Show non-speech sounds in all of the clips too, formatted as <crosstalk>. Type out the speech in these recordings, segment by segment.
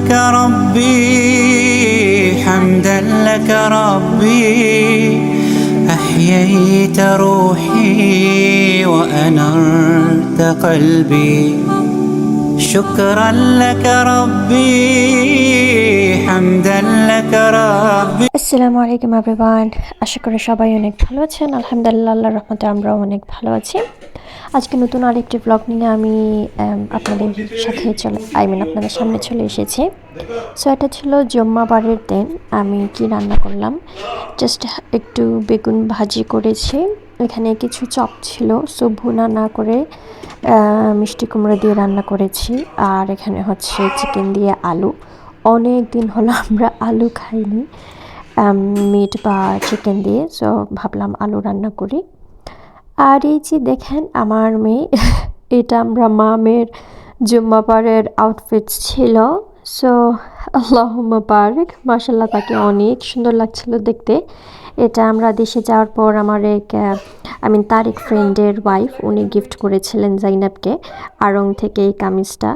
لك ربي حمدا لك ربي. أحييت روحي وأنرت قلبي. شكرا لك ربي حمدا لك ربي. আসসালামু আলাইকুম এভরিওয়ান আশা করি সবাই অনেক ভালো আছেন। আলহামদুলিল্লাহ, আল্লাহর রহমতে আমরাও অনেক ভালো আছি। আজকে নতুন আরেকটি ব্লগ নিয়ে আমি আপনাদের সাথে চলে আই মিন আপনাদের সামনে চলে এসেছি। সো এটা ছিল জম্মাবারের দিন। আমি কি রান্না করলাম? জাস্ট একটু বেগুন ভাজি করেছি। এখানে কিছু চপ ছিল। সো ভুনা না করে মিষ্টি কুমড়ো দিয়ে রান্না করেছি। আর এখানে হচ্ছে চিকেন দিয়ে আলু। অনেক দিন হলো আমরা আলু খাইনি। মিট বা চিকেন দিয়ে সো ভাবলাম আলু রান্না করি। আর এই যে দেখেন আমার মেয়ে, <laughs> এটা আমরা মা মেয়ের জুম্মাবারের আউটফিটস ছিল। সো আল্লাহ মুবারক মাসাল্লাহ তাকে অনেক সুন্দর লাগছিল দেখতে। এটা আমরা দেশে যাওয়ার পর আমার এক আই মিন তারিক ফ্রেন্ডের ওয়াইফ উনি গিফট করেছিলেন জাইনাবকে, আরং থেকে এই কামিজটা।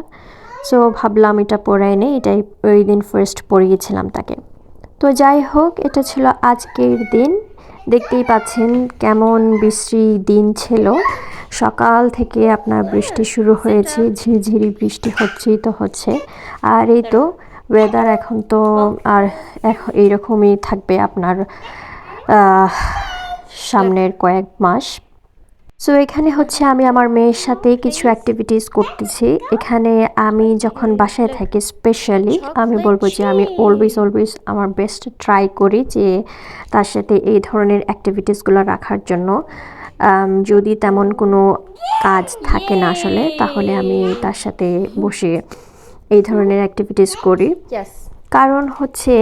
সো ভাবলাম এটা পরে এনে, এটাই ওই দিন ফার্স্ট পরিয়েছিলাম তাকে। তো যাই হোক, এটা ছিল আজকের দিন। দেখতেই পাচ্ছেন কেমন বৃষ্টি দিন ছিল। সকাল থেকে আপনার বৃষ্টি শুরু হয়েছে, ঝিরিঝিরি বৃষ্টি হচ্ছেই তো হচ্ছে। আর এই তো ওয়েদার এখন তো আর এইরকমই থাকবে আপনার সামনের কয়েক মাস। সো এখানে হচ্ছে আমি আমার মেয়ের সাথে কিছু অ্যাক্টিভিটিস করতেছি। এখানে আমি যখন বাসায় থাকি স্পেশালি আমি বলব যে আমি অলওয়েজ অলওয়েজ আমার বেস্ট ট্রাই করি যে তার সাথে এই ধরনের অ্যাক্টিভিটিসগুলো রাখার জন্য। যদি তেমন কোনো কাজ থাকে না আসলে তাহলে আমি তার সাথে বসে এই ধরনের অ্যাক্টিভিটিস করি। কারণ হচ্ছে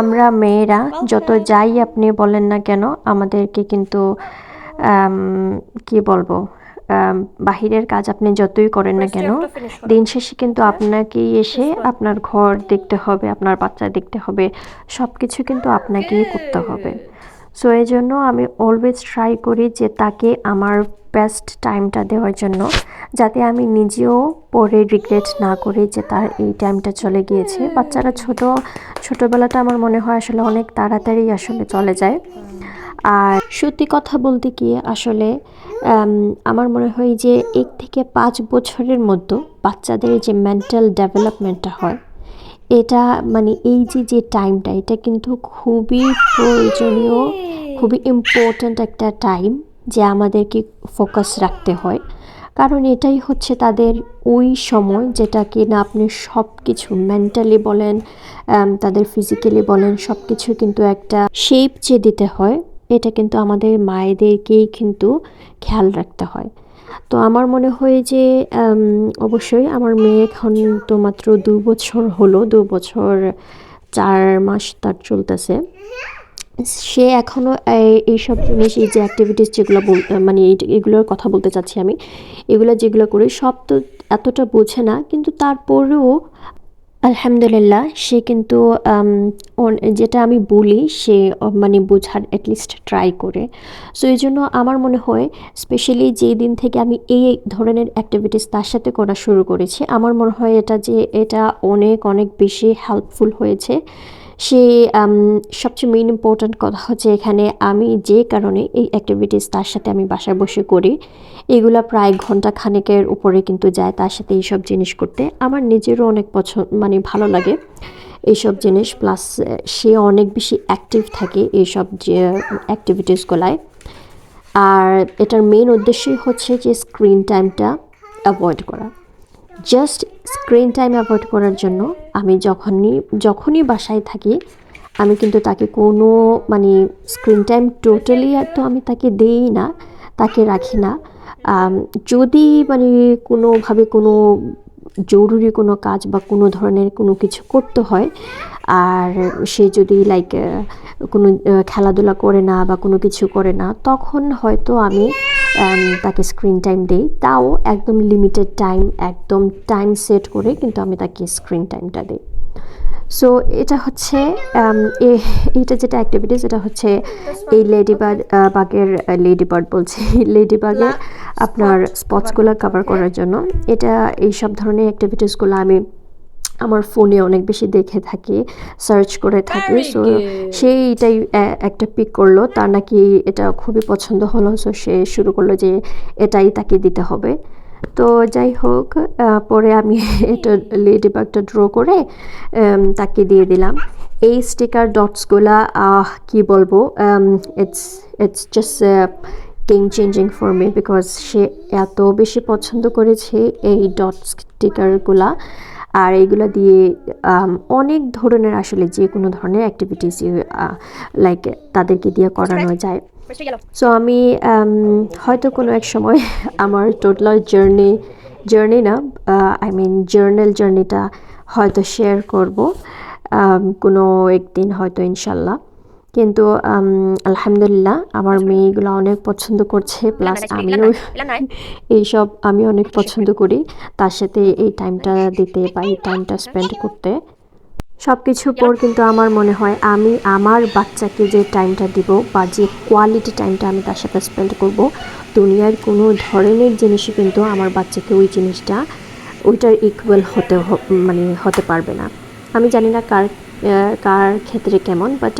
আমরা মেয়েরা যত যাই আপনি বলেন না কেন আমাদেরকে কিন্তু কি বলব? বাহিরের কাজ আপনি যতই করেন না কেন দিন শেষে কিন্তু আপনাকেই এসে আপনার ঘর দেখতে হবে আপনার বাচ্চা দেখতে হবে সব কিছু কিন্তু আপনাকেই করতে হবে। সো এই জন্য আমি অলওয়েজ ট্রাই করি যে তাকে আমার বেস্ট টাইমটা দেওয়ার জন্য যাতে আমি নিজেও পরে রিগ্রেট না করি যে তার এই টাইমটা চলে গিয়েছে। বাচ্চারা ছোট ছোটোবেলাটা আমার মনে হয় আসলে অনেক তাড়াতাড়ি আসলে চলে যায়। আর সত্যি কথা বলতে কি আসলে আমার মনে হয় যে এক থেকে পাঁচ বছরের মধ্যে বাচ্চাদের যে মেন্টাল ডেভেলপমেন্টটা হয়, এটা মানে এই যে যে টাইমটা এটা কিন্তু খুবই প্রয়োজনীয়, খুবই ইম্পর্ট্যান্ট একটা টাইম যে আমাদেরকে ফোকাস রাখতে হয়। কারণ এটাই হচ্ছে তাদের ওই সময় যেটা কি না আপনি সব কিছু মেন্টালি বলেন তাদের ফিজিক্যালি বলেন সব কিছু কিন্তু একটা শেপ যে দিতে হয়। এটা কিন্তু আমাদের মায়েদেরকেই কিন্তু খেয়াল রাখতে হয়। তো আমার মনে হয় যে অবশ্যই আমার মেয়ে এখন তো মাত্র দু বছর হলো, দু বছর চার মাস তার চলতেছে। সে এখনও এইসব জিনিস, এই যে অ্যাক্টিভিটিস যেগুলো বল মানে এগুলোর কথা বলতে চাচ্ছি আমি, এগুলো যেগুলো করি সব তো এতটা বোঝে না, কিন্তু তারপরেও আলহামদুলিল্লাহ, সে কিন্তু যেটা আমি বলি, সে মানে বোঝার অ্যাটলিস্ট ট্রাই করে। সো এই জন্য আমার মনে হয় স্পেশালি যেই দিন থেকে আমি এই ধরনের অ্যাক্টিভিটিস তার সাথে করা শুরু করেছি, আমার মনে হয় এটা যে, এটা অনেক অনেক বেশি হেল্পফুল হয়েছে। সে সবচেয়ে মেইন ইম্পর্ট্যান্ট কথা হচ্ছে এখানে আমি যে কারণে এই অ্যাক্টিভিটিস তার সাথে আমি বাসায় বসে করি, এগুলা প্রায় ঘণ্টা খানেকের উপরে কিন্তু যায় তার সাথে এইসব জিনিস করতে। আমার নিজেরও অনেক পছন্দ মানে ভালো লাগে এইসব জিনিস প্লাস সে অনেক বেশি অ্যাক্টিভ থাকে এইসব যে অ্যাক্টিভিটিসগুলায় আর এটার মেইন উদ্দেশ্যই হচ্ছে যে স্ক্রিন টাইমটা অ্যাভয়েড করা। জাস্ট স্ক্রিন টাইম অ্যাভয়েড করার জন্য আমি যখনই যখনই বাসায় থাকি, আমি কিন্তু তাকে কোনো মানে স্ক্রিন টাইম টোটালি তো আমি তাকে দেই না, তাকে রাখি না। যদি মানে কোনোভাবে কোনো জরুরি কোনো কাজ বা কোনো ধরনের কোনো কিছু করতে হয়, আর সে যদি লাইক কোনো খেলাধুলা করে না বা কোনো কিছু করে না, তখন হয়তো আমি তাকে স্ক্রিন টাইম দেই। তাও একদম লিমিটেড টাইম একদম টাইম সেট করে কিন্তু আমি তাকে স্ক্রিন টাইমটা দিই। সো এটা হচ্ছে এটা যেটা অ্যাক্টিভিটিস এটা হচ্ছে এই লেডি বার্ড বাগের লেডি বার্ড বলছি। <laughs> লেডি বাগের আপনার স্পটসগুলো কভার করার জন্য। এটা এই সব ধরনের অ্যাক্টিভিটিসগুলো আমি আমার ফোনে অনেক বেশি দেখে থাকি সার্চ করে থাকি সো. সেইটাই একটা পিক করল তার নাকি এটা খুবই পছন্দ হলো সো সে শুরু করল যে এটাই তাকে দিতে হবে। তো যাই হোক পরে আমি <laughs> এটা লেডি বাগটা ড্র করে তাকে দিয়ে দিলাম। এই স্টিকার ডটসগুলা কি বলব it's it's just game changing for me because সে এত বেশি পছন্দ করেছে এই ডট স্টিকারগুলা আর এইগুলো দিয়ে অনেক ধরনের আসলে যে কোনো ধরনের অ্যাক্টিভিটিস লাইক তাদেরকে দিয়ে করানো যায়। সো আমি হয়তো কোনো এক সময় <laughs> আমার টোটাল জার্নি জার্নি না আই মিন জার্নাল জার্নিটা হয়তো শেয়ার করব। কোনো একদিন হয়তো ইনশাল্লাহ। কিন্তু আলহামদুলিল্লাহ আমার মেয়েগুলো অনেক পছন্দ করছে প্লাস আমিও <laughs> এইসব আমি অনেক পছন্দ করি। তার সাথে এই টাইমটা দিতে বা এই টাইমটা স্পেন্ড করতে। সব কিছুর পর কিন্তু আমার মনে হয় আমি আমার বাচ্চাকে যে টাইমটা দিব বা যে কোয়ালিটি টাইমটা আমি তার সাথে স্পেন্ড করব দুনিয়ার কোনো ধরনের জিনিসই কিন্তু আমার বাচ্চাকে ওই জিনিসটা ওইটার ইকুয়াল হতে মানে হতে পারবে না। আমি জানি না কার কার ক্ষেত্রে কেমন বাট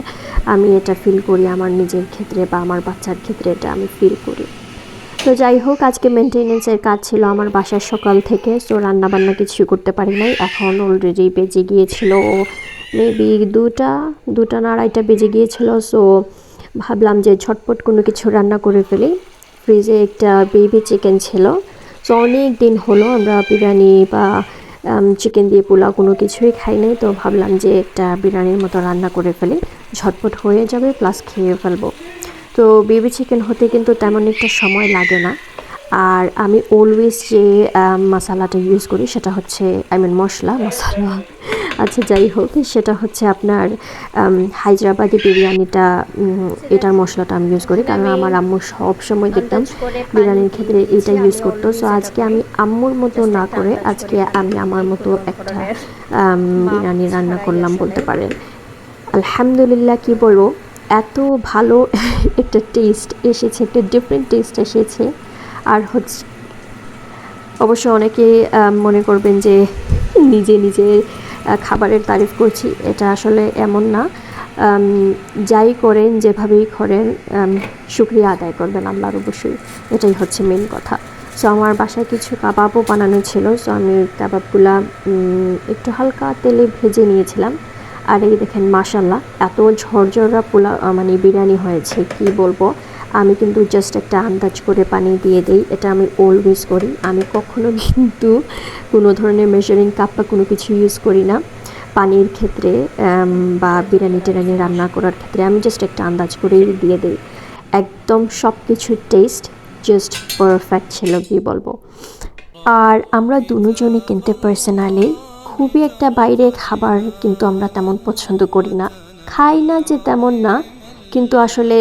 আমি এটা ফিল করি আমার নিজের ক্ষেত্রে বা আমার বাচ্চার ক্ষেত্রে এটা আমি ফিল করি। তো যাই হোক, আজকে মেনটেনেন্সের কাজ ছিল আমার বাসার সকাল থেকে সো রান্নাবান্না কিছুই করতে পারি নাই। এখন অলরেডি বেজে গিয়েছিল মেবি দুটা দুটা না আড়াইটা বেজে গিয়েছিল সো ভাবলাম যে ঝটপট কোনো কিছু রান্না করে ফেলি। ফ্রিজে একটা বেবি চিকেন ছিল সো অনেক দিন হলো আমরা বিরিয়ানি বা চিকেন দিয়ে পোলাও কোনো কিছুই খাই নাই, তো ভাবলাম যে একটা বিরিয়ানির মতো রান্না করে ফেলি। ঝটপট হয়ে যাবে প্লাস খেয়ে ফেলব। তো বেবি চিকেন হতে কিন্তু তেমন একটা সময় লাগে না। আর আমি অলওয়েজ যে মশালাটা ইউজ করি, সেটা হচ্ছে আই মিন মশলা মশলা। আচ্ছা যাই হোক সেটা হচ্ছে আপনার হায়দ্রাবাদি বিরিয়ানিটা এটার মশলাটা আমি ইউজ করি কারণ আমার আম্মু সব সময় দেখতাম বিরিয়ানির ক্ষেত্রে এটা ইউজ করতো। সো আজকে আমি আম্মুর মতো না করে আজকে আমি আমার মতো একটা বিরিয়ানি রান্না করলাম বলতে পারেন। আলহামদুলিল্লাহ কি বলব এত ভালো একটা টেস্ট এসেছে একটা ডিফারেন্ট টেস্ট এসেছে। আর হচ্ছে অবশ্য অনেকে মনে করবেন যে নিজে নিজে আহ, খাবারের তারিফ করছি। এটা আসলে এমন না। যাই করেন, যেভাবেই করেন শুক্রিয়া আদায় করবেন আল্লাহর অবশ্যই। এটাই হচ্ছে মেন কথা। সো আমার বাসায় কিছু কাবাবও বানানো ছিল। সো আমি কাবাবগুলা একটু হালকা তেলে ভেজে নিয়েছিলাম। আর এই দেখেন মাশাল্লাহ এত ঝরঝরা পোলা মানে বিরিয়ানি হয়েছে, কি বলব? আমি কিন্তু জাস্ট একটা আন্দাজ করে পানি দিয়ে দিই, এটা আমি অলওয়েজ করি। আমি কখনো কিন্তু কোনো ধরনের মেজারিং কাপ বা কোনো কিছু ইউজ করি না। পানির ক্ষেত্রে বা বিরিয়ানি টিরানি রান্না করার ক্ষেত্রে আমি জাস্ট একটা আন্দাজ করেই দিয়ে দিই। একদম সব কিছুর টেস্ট জাস্ট পারফেক্ট ছিল কি বলব। আর আমরা দুজনে কিন্তু পার্সোনালি খুবই একটা বাইরে খাবার কিন্তু আমরা তেমন পছন্দ করি না। খাই না যে তেমন না কিন্তু আসলে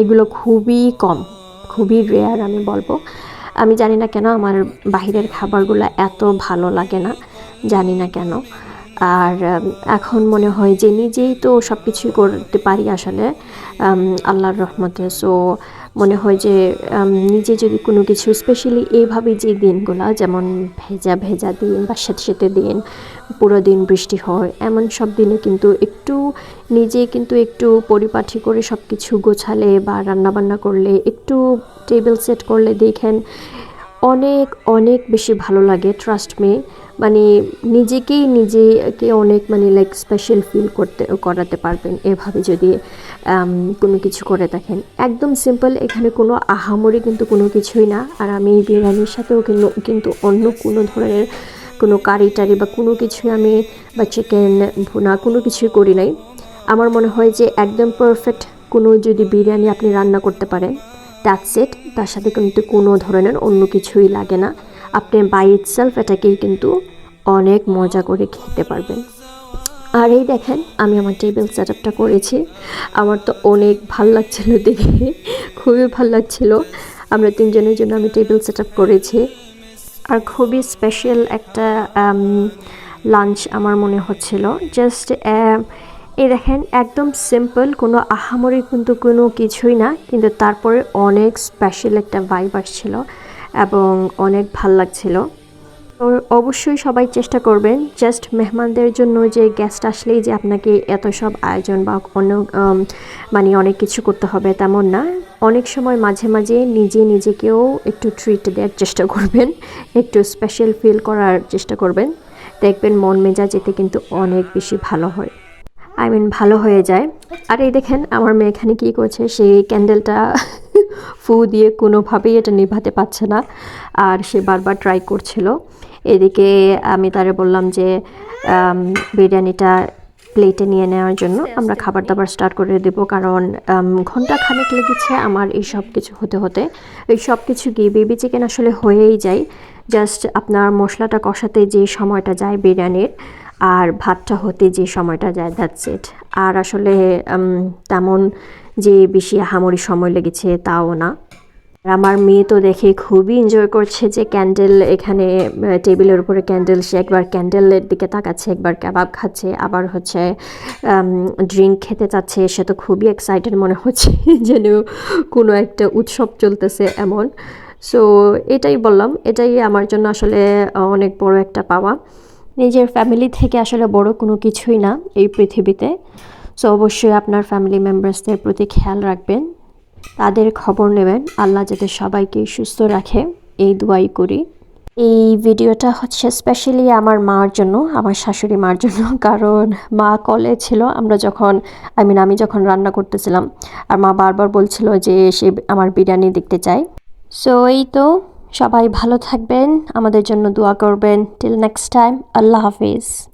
এগুলো খুবই কম, খুবই রেয়ার আমি বলব। আমি জানি না কেন আমার বাহিরের খাবারগুলো এত ভালো লাগে না, জানি না কেন। আর এখন মনে হয় যে নিজেই তো সব কিছুই করতে পারি আসলে আল্লাহর রহমতে। সো মনে হয় যে নিজে যদি কোনো কিছু স্পেশালি এইভাবে যে দিনগুলো, যেমন ভেজা ভেজা দিন বা সেতে সেতে দিন, পুরো দিন বৃষ্টি হয়, এমন সব দিনে কিন্তু একটু নিজে কিন্তু একটু পরিপাঠি করে সব কিছু গোছালে বা রান্নাবান্না করলে, একটু টেবিল সেট করলে দেখেন অনেক অনেক বেশি ভালো লাগে ট্রাস্ট মে মানে নিজেকেই নিজেকে অনেক মানে লাইক স্পেশাল ফিল করতে, করাতে পারবেন এভাবে যদি কোনো কিছু করে থাকেন একদম সিম্পল এখানে কোনো আহামরি কিন্তু কোনো কিছুই না। আর আমি বিরিয়ানির সাথেও কিন্তু কিন্তু অন্য কোনো ধরনের কোনো কারি টারি বা কোনো কিছুই আমি বা চিকেন ভুনা কোনো কিছুই করি নাই। আমার মনে হয় যে একদম পারফেক্ট কোনো যদি বিরিয়ানি আপনি রান্না করতে পারেন দ্যাটস ইট তার সাথে কিন্তু কোনো ধরনের অন্য কিছুই লাগে না। আপনি বাই ইটসেলফ এটাকেই কিন্তু অনেক মজা করে খেতে পারবেন। আর এই দেখেন, আমি আমার টেবিল সেট আপটা করেছি। আমার তো অনেক ভালো লাগছিল দেখে, খুবই ভালো লাগছিল। আমরা তিনজনের জন্য আমি টেবিল সেট আপ করেছি। আর খুবই স্পেশাল একটা লাঞ্চ আমার মনে হচ্ছিল। জাস্ট এই দেখেন, একদম সিম্পল কোনো আহামরি কিন্তু কোনো কিছুই না, কিন্তু তারপরে অনেক স্পেশাল একটা ভাইব আসছিল এবং অনেক ভালো লাগছিল। তো অবশ্যই সবাই চেষ্টা করবেন জাস্ট মেহমানদের জন্য যে গেস্ট আসলেই যে আপনাকে এত সব আয়োজন বা অন্য মানে অনেক কিছু করতে হবে তেমন না। অনেক সময় মাঝে মাঝে নিজে নিজেকেও একটু ট্রিট দেওয়ার চেষ্টা করবেন, একটু স্পেশাল ফিল করার চেষ্টা করবেন। দেখবেন মন মেজাজ এতে কিন্তু অনেক বেশি ভালো হয়। আই মিন ভালো হয়ে যায়। আর এই দেখেন, আমার মেয়ে এখানে কী করছে? সেই ক্যান্ডেলটা <laughs> ফু দিয়ে কোনোভাবেই এটা নিভাতে পারছে না। আর সে বারবার ট্রাই করছিল। এদিকে আমি তারে বললাম যে বিরিয়ানিটা প্লেটে নিয়ে নেওয়ার জন্য আমরা খাবার দাবার স্টার্ট করে দেব। কারণ ঘণ্টা খানেক লেগেছে আমার এই সব কিছু হতে হতে। এই সব কিছু গিয়ে বেবি চিকেন আসলে হয়েই যায়। জাস্ট আপনার মশলাটা কষাতে যে সময়টা যায় বিরিয়ানির আর ভাতটা হতে যে সময়টা যায় দ্যাটস ইট আর আসলে তেমন যে বেশি হামরি সময় লেগেছে তাও না। আর আমার মেয়ে তো দেখে খুবই এনজয় করছে যে ক্যান্ডেল এখানে টেবিলের উপরে ক্যান্ডেল সে একবার ক্যান্ডেলের দিকে তাকাচ্ছে, একবার কাবাব খাচ্ছে, আবার হচ্ছে ড্রিঙ্ক খেতে চাচ্ছে, সে তো খুবই এক্সাইটেড মনে হচ্ছে <laughs> যেন কোনো একটা উৎসব চলতেছে এমন। সো এটাই বললাম, এটাই আমার জন্য আসলে অনেক বড় একটা পাওয়া। নিজের ফ্যামিলি থেকে আসলে বড় কোনো কিছুই না এই পৃথিবীতে। সো অবশ্যই আপনার ফ্যামিলি মেম্বার্সদের প্রতি খেয়াল রাখবেন। তাদের খবর নেবেন। আল্লাহ যাতে সবাইকে সুস্থ রাখে। এই দোয়াই করি। এই ভিডিওটা হচ্ছে স্পেশালি আমার মার জন্য, আমার শাশুড়ি মার জন্য। <laughs> কারণ মা কলে ছিল, আমরা যখন আই মিন আমি যখন রান্না করতেছিলাম, আর মা বারবার বলছিল যে সে আমার বিরিয়ানি দেখতে চায়। সো এই তো। সবাই ভালো থাকবেন আমাদের জন্য দোয়া করবেন। টিল নেক্সট টাইম আল্লাহ হাফিজ।